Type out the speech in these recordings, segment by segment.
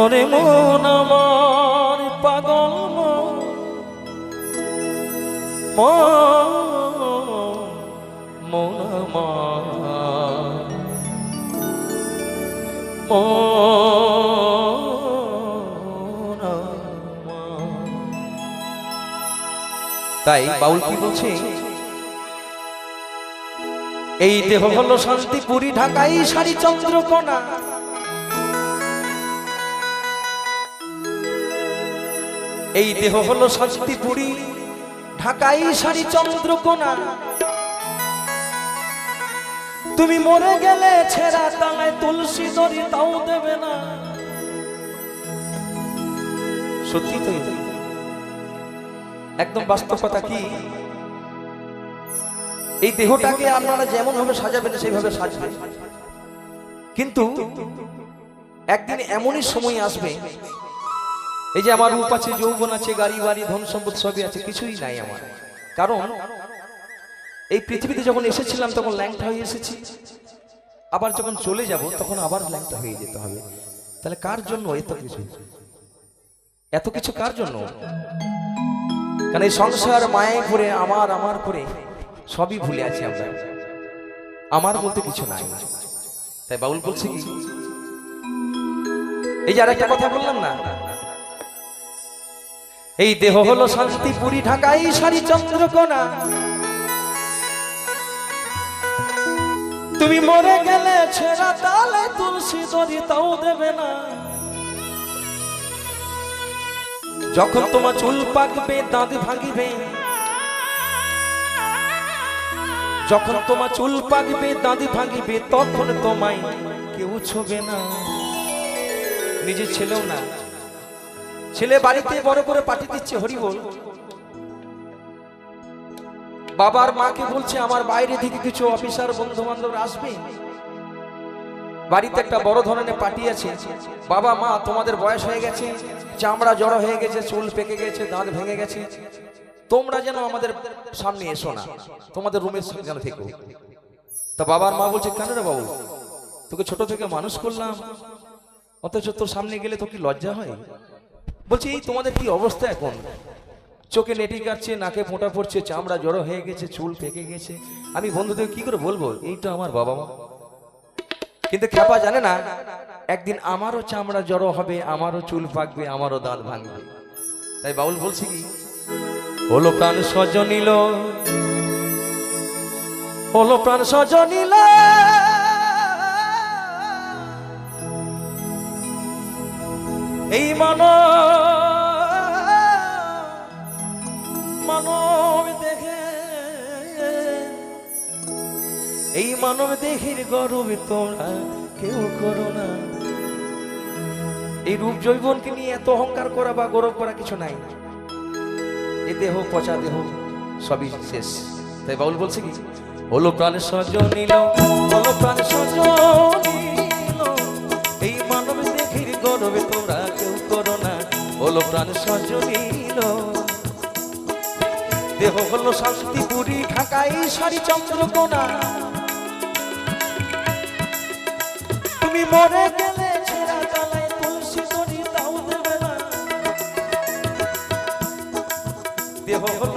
ওরে মন আমার পাগল মন। তাই বাউল কি বলছে? এই দেহ হলো শান্তিপুরি, ঢাকাই সারি চন্দ্রকোনা। এই দেহ হলো শান্তিপুরি, ঢাকাই সারি চন্দ্রকোনা। তুমি মরে গেলে ছেঁড়া তালায় তুলসী দড়ি তাও দেবে না। সত্যি তো? একদম বাস্তব কথা কি? এই দেহটাকে আপনারা যেমন ভাবে সাজাবেন, সেইভাবে সাজবেন। কিন্তু একদিন এমনই সময় আসবে এই যে আমার রূপ আছে, যৌবন আছে, গাড়ি বাড়ি, ধন সম্পদ সবই আছে, কিছুই নাই আমার। কারণ এই পৃথিবীতে যখন এসেছিলাম, তখন ল্যাংটা হয়ে এসেছি। আবার যখন চলে যাব, তখন আবার ল্যাংটা হয়ে যেতে হবে। তাহলে কার জন্য এত কিছু? এত কিছু কার জন্য? কারণ এই সংসার মায়ে করে আমার আমার করে সবই ভুলে আছি আমরা। আমার বলতে কিছু নাই। তাই বাউল বলছে কি? এই যে আর একটা কথা বললাম না? এই দেহ হলো শান্তিপুরি ঢাকাই সারি চন্দ্রকোনা। তুমি মরে গেলে ছেড়া তালে তুলসী দড়ি তাও দেবে না। যখন তোমার চুল পাকবে দাঁত ভাঙিবে। যখন তোমার চুল পাকবে দাঁত ভাঙিবে, তখন তোমায় কেউ ছোবে না। নিজের ছেলেও না। ছেলে বাড়িতে বড় করে পাঠিয়ে দিচ্ছে হরি বল বাবার মাকে বলছে, আমার বাইরে থেকে কিছু অফিসার বন্ধু বান্ধব আসবে? বাড়িতে একটা বড় ধরনের পার্টি আছে। বাবা, মা, তোমাদের বয়স হয়ে গেছে, চামড়া জড়ো হয়ে গেছে, চুল পেকে গেছে, দাঁত ভেঙে গেছে। তোমরা যেন আমাদের সামনে এসো না, তোমাদের রুমের যেন থেকো। তা বাবার মা বলছে, কেন রে বাবু? তোকে ছোট থেকে মানুষ করলাম। অথচ তোর সামনে গেলে তো কি লজ্জা হয়? বলছি, এই তোমাদের কি অবস্থা এখন? চোখে নেটি কাটছে, নাকে ফোঁটা পড়ছে, চামড়া জড়ো হয়ে গেছে, চুল পেকে গেছে। আমি বন্ধুদের কি করে বলব? এই তো আমার বাবা মা। কিন্তু খ্যাপা জানে না, একদিন আমারও চামড়া জড়ো হবে, আমারও চুল পাকবে, আমারও দাঁত ভাঙবে। তাই বাউল বলছি কি, হলো প্রাণ সজনিল, হলো প্রাণ সজনিল এই মান মানব দেখে এই মানব দেখির গর্ব তোমরা কেউ করো না। এই রূপ জৈবনকে নিয়ে এত অহংকার করা বা গৌরব করা কিছু নাই। এ দেহ পচা দেহ, সবই শেষ। তাই বাউল বলছে কি? হলো প্রাণ সজনিল হলো প্রাণ সজনিল হলো প্রাণ সজনীল দেহ হলো শান্তিপুরী ঢাকাই সারি চন্দ্রকোনা। তুমি মরে গেলে ছেড়া তালায় তুলসী দড়ি তাও দেবে না। দেহ হলো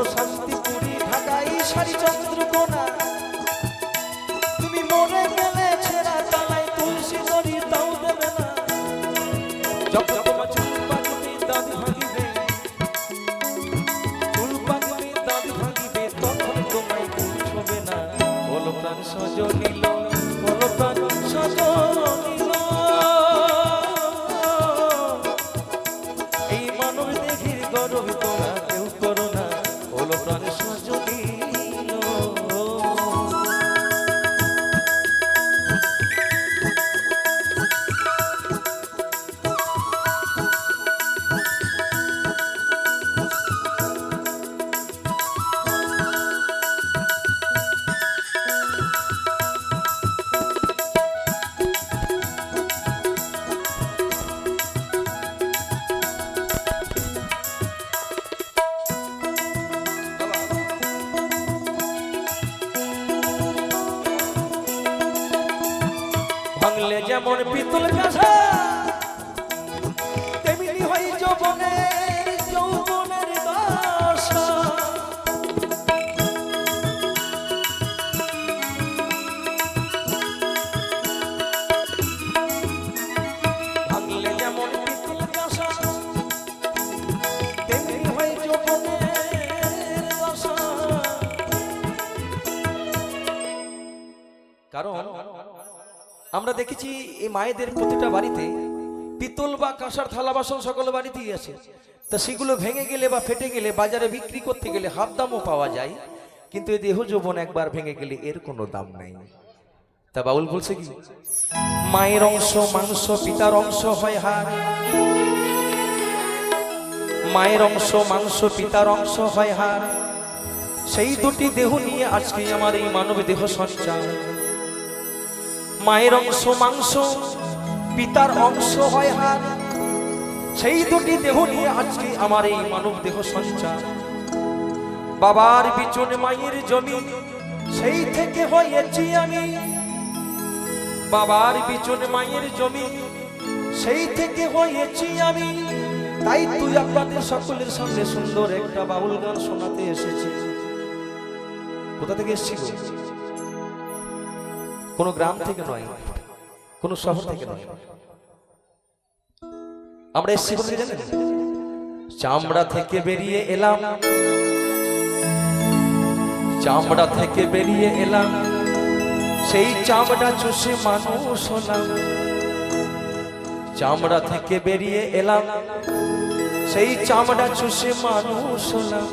আমরা দেখেছি এই মায়েদের প্রতিটা বাড়িতে পিতল বা কাঁসার থালা বাসন সকল বাড়িতেই আছে। তা সেগুলো ভেঙে গেলে বা ফেটে গেলে, বাজারে বিক্রি করতে গেলে হাফ দামও পাওয়া যায়, কিন্তু এই দেহ যৌবন একবার ভেঙে গেলে এর কোনো দাম নাই। তা বাউল বলছে কি? মায়ের অংশ, মাংস, পিতার অংশ হয় হার। মায়ের অংশ, মাংস, পিতার অংশ হয় হার। সেই দুটি দেহ নিয়ে আজকে আমার এই মানব দেহ সঞ্চার। মায়ের অংশ, মাংস, পিতার অংশ হয় হার সেই দুটি দেহ নিয়ে আজকে আমার এই মানব দেহ সঞ্চার। বাবার বিচনে মায়ের জমি, সেই থেকে হয়েছি আমি। বাবার বিচনে মায়ের জমি, সেই থেকে হয়েছি আমি। তাই তুই আপনাদের সকলের সামনে সুন্দর একটা বাউল গান শোনাতে এসেছি কোথা থেকে এসেছিল কোনো গ্রাম থেকে নয়, কোনো শহর থেকে নয়। আমরা এসেছি চামড়া থেকে বেরিয়ে এলাম। চামড়া থেকে বেরিয়ে এলাম। সেই চামড়া চষে মানুষ হলাম। চামড়া থেকে বেরিয়ে এলাম। সেই চামড়া চষে মানুষ হলাম।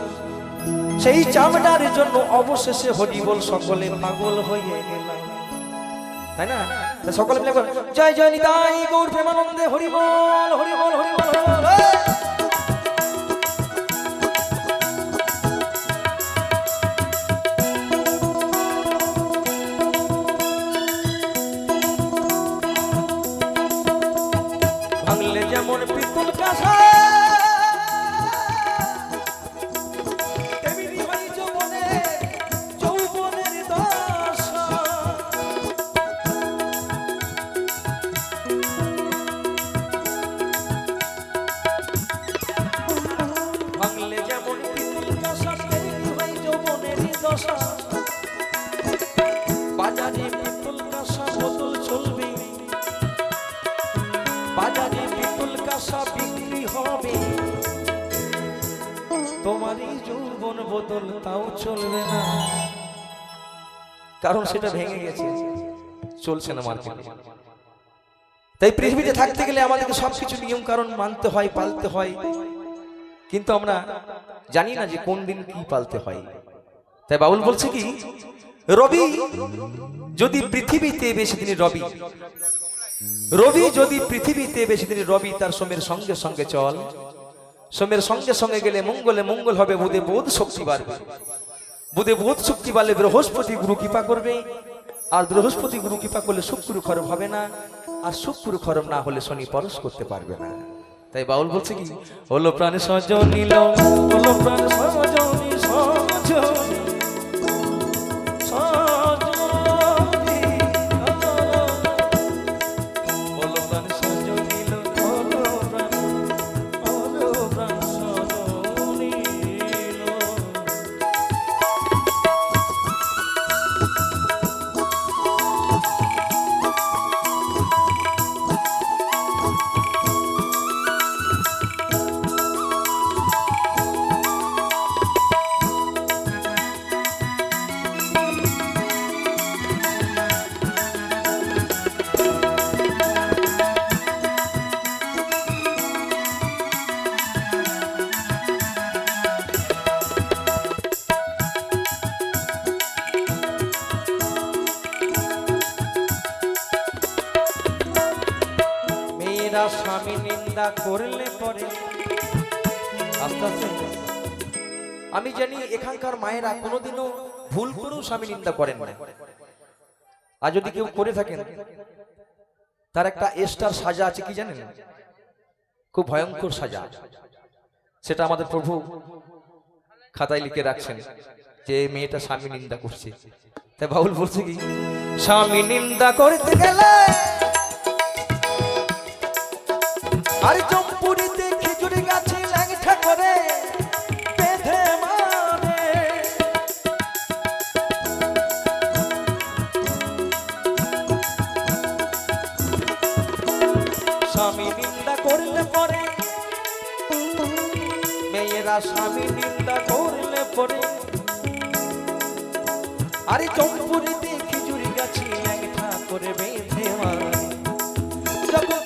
সেই চামড়ার জন্য অবশেষে হরিবল সকলে পাগল হয়ে গেলাম। তাই না সকলে মিলে জয় জয় নিতাই গৌর প্রেমানন্দে হরিবল হরিবল হরিবল হরিবল এই! ভাঙলে যেমন পিতল কাঁসা দশা। বাজারে হবে। তোমারই কারণ সেটা ভেঙে গেছে। চলছে না মার্কেটে তাই পৃথিবীতে থাকতে গেলে আমাদেরকে সবকিছু নিয়ম কারণ মানতে হয়, পালতে হয়। কিন্তু আমরা জানি না যে কোন দিন কি পালতে হয়। তাই বাউল বলছে কি, রবি যদি পৃথিবীতে বেশি দিন রবি রবি যদি পৃথিবীতে বেশি দিন রবি, তার সোমের সঙ্গে সঙ্গে চল। সোমের সঙ্গে সঙ্গে গেলে মঙ্গলে মঙ্গল হবে, বুধে বোধ শক্তি বাড়বে। বুধে বোধ শক্তি বাড়লে বৃহস্পতি গুরু কৃপা করবে। আর বৃহস্পতি গুরু কৃপা করলে শুক্র খরম হবে না, আর শুক্র খরম না হলে শনি পরশ করতে পারবে না। তাই বাউল বলছে কি, হলো প্রাণ সজনীল হলো প্রাণ সজনী সজনী স্বামী করলে পরে আস্তে আস্তে আমি জানি এখানকার মায়েরা কোনোদিনও ভুল করেও স্বামী নিন্দা করেন না। আর যদি কেউ করে থাকেন, তার একটা এস্টার সাজা আছে কি জানেন? খুব ভয়ঙ্কর সাজা। সেটা আমাদের প্রভু খাতায় লিখে রাখছেন যে মেয়েটা স্বামী নিন্দা করছে। তাই বাউল বলছে কি, স্বামী নিন্দা করতে গেলে আর চম্পুরিতে খিচুড়ি গাছে ল্যাংঠা করে স্বামী নিন্দা করলে পরে, মেয়েরা স্বামী নিন্দা করলে পরে। আরে চম্পুরিতে খিচুড়ি গাছে ল্যাংঠা করে বেঁধে মানে যখন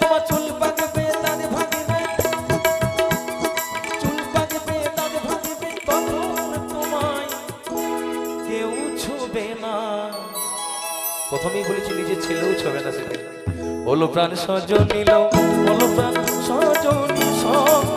ছিল ছবে না ছিল। হলো প্রাণ সজনীল হলো প্রাণ সজনী সব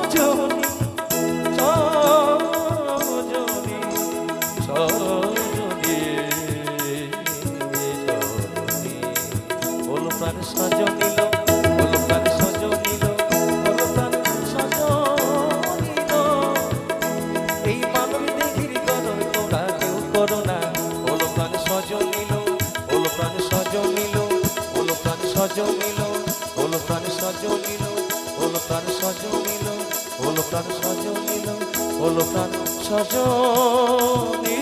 সজমিল হলো প্রাণ সজমিল হলো প্রাণ সজমিল হলো প্রাণ সজমিল হলো প্রাণ সজমিল